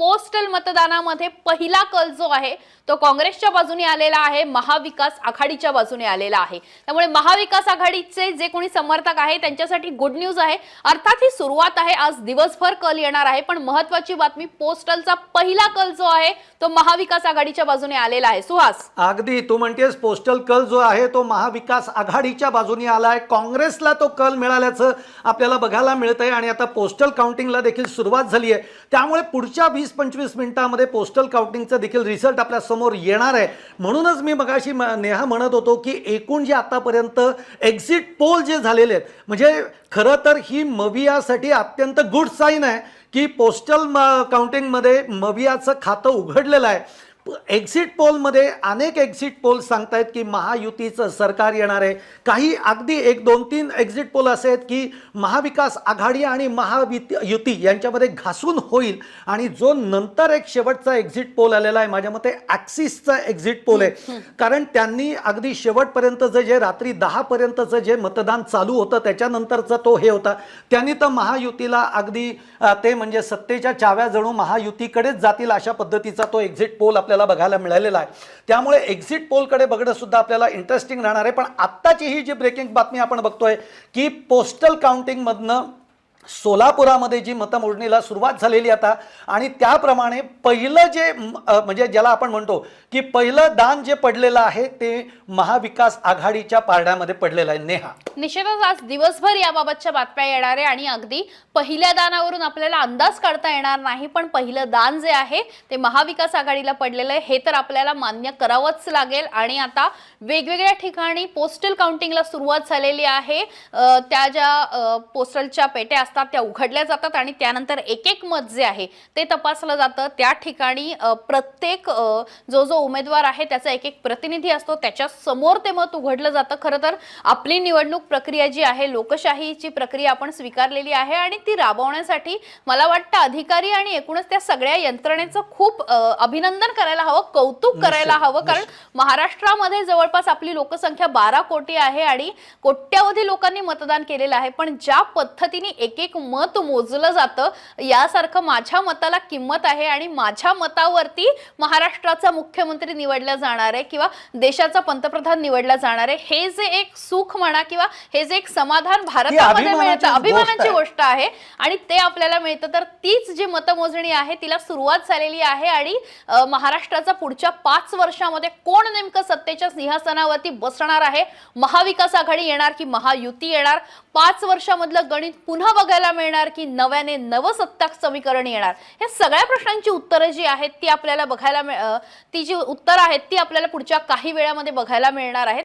Postal मतदानामध्ये पहिला कल जो आहे तो काँग्रेसच्या बाजूने आलेला आहे महाविकास आघाडीच्या बाजूने आलेला आहे. त्यामुळे महाविकास आघाडीचे जे कोणी समर्थक आहे त्यांच्यासाठी गुड न्यूज आहे. अर्थात ही सुरुवात आहे आज दिवसभर कल येणार आहे. पण महत्वाची बातमी पोस्टलचा पहिला कल जो आहे तो महाविकास आघाडीच्या बाजूने आलेला आहे. सुहास. अगदी तू म्हणतेस पोस्टल कल जो आहे तो महाविकास आघाडीच्या बाजूने आला आहे. काँग्रेसला तो कल मिळाल्याचं आपल्याला बघायला मिळतंय आणि आता पोस्टल काउंटिंगला देखील सुरुवात झाली आहे. त्यामुळे पुढच्या वीस पंचवीस मिनिटांमध्ये पोस्टल काउंटिंगचा देखील रिझल्ट आपल्या समोर येणार आहे. म्हणूनच मी मगाशी म- नेहा म्हणत होतो की एकूण जे आतापर्यंत एक्झिट पोल जे झालेले आहेत म्हणजे खरं तर ही मवियासाठी अत्यंत गुड साईन आहे की पोस्टल काउंटिंगमध्ये मवियाचं खातं उघडलेलं आहे. एक्झिट पोलमध्ये अनेक एक्झिट पोल सांगतायत की महायुतीचं सरकार येणार आहे. काही अगदी एक दोन तीन एक्झिट पोल असे आहेत की महाविकास आघाडी आणि महावित युती यांच्यामध्ये घासून होईल आणि जो नंतर एक शेवटचा एक्झिट पोल आलेला आहे माझ्या मते ॲक्सिसचा एक्झिट पोल आहे. कारण त्यांनी अगदी शेवटपर्यंतचं जे रात्री दहापर्यंतचं जे मतदान चालू होतं त्याच्यानंतरचा तो हे होता. त्यांनी तर महायुतीला अगदी ते म्हणजे सत्तेच्या चाव्या जणू महायुतीकडेच जातील अशा पद्धतीचा तो एक्झिट पोल आपल्याला बघायला मिळालेला आहे. त्यामुळे एक्झिट पोलकडे बघणं सुद्धा आपल्याला इंटरेस्टिंग राहणार आहे. पण आत्ताची ही जी ब्रेकिंग बातमी आपण बघतोय की पोस्टल काउंटिंगमधनं सोलापुरामध्ये जी मतमोजणीला सुरुवात झालेली आता आणि त्याप्रमाणे पहिलं जे म्हणजे ज्याला आपण म्हणतो की पहिलं दान जे पडलेलं आहे ते महाविकास आघाडीच्या पारड्यामध्ये पडलेलं आहे. नेहा. निश्चितच आज दिवसभर याबाबतच्या बातम्या येणार आहे आणि अगदी पहिल्या दानावरून आपल्याला अंदाज काढता येणार नाही पण पहिलं दान जे आहे ते महाविकास आघाडीला पडलेलं आहे. हे तर आपल्याला मान्य करावंच लागेल. आणि आता वेगवेगळ्या ठिकाणी पोस्टल काउंटिंगला सुरुवात झालेली आहे. त्या ज्या पोस्टलच्या पेट्या असतात त्या उघडल्या जातात आणि त्यानंतर एक एक मत जे आहे ते तपासलं जातं. त्या ठिकाणी प्रत्येक जो जो उमेदवार आहे त्याचा एक एक प्रतिनिधी असतो. त्याच्यासमोर ते मत उघडलं जातं. खरं तर आपली निवडणूक प्रक्रिया जी आहे लोकशाहीची प्रक्रिया आपण स्वीकारलेली आहे आणि ती राबवण्यासाठी मला वाटतं अधिकारी आणि एकूणच त्या सगळ्या यंत्रणेचं खूप अभिनंदन करायला हवं कौतुक करायला हवं. कारण महाराष्ट्रामध्ये जवळपास आपली लोकसंख्या बारा कोटी आहे आणि कोट्यावधी लोकांनी मतदान केलेलं आहे. पण ज्या पद्धतीने एक एक मत मोजलं जातं. यासारखं माझ्या मताला किंमत आहे आणि माझ्या मतावरती महाराष्ट्राचा मुख्यमंत्री निवडला जाणार आहे किंवा देशाचा पंतप्रधान निवडला जाणार आहे. हे जे एक सुख म्हणा किंवा हे जे एक समाधान भारतामध्ये मिळतं अभिमानाची. गोष्ट आहे आणि ते आपल्याला मिळतं. तर तीच जी मतमोजणी आहे तिला सुरुवात झालेली आहे आणि महाराष्ट्राचा पुढच्या पाच वर्षामध्ये कोण नेमकं सत्तेच्या सिंहासनावरती बसणार आहे? महाविकास आघाडी येणार की महायुती येणार? पाच वर्षामधलं गणित पुन्हा बघायला मिळणार की नव्याने नवसत्ता समीकरण येणार. हे सगळ्या प्रश्नांची उत्तरं जी आहेत ती आपल्याला बघायला मिळ- ती जी उत्तरं आहेत ती आपल्याला पुढच्या काही वेळामध्ये बघायला मिळणार आहेत.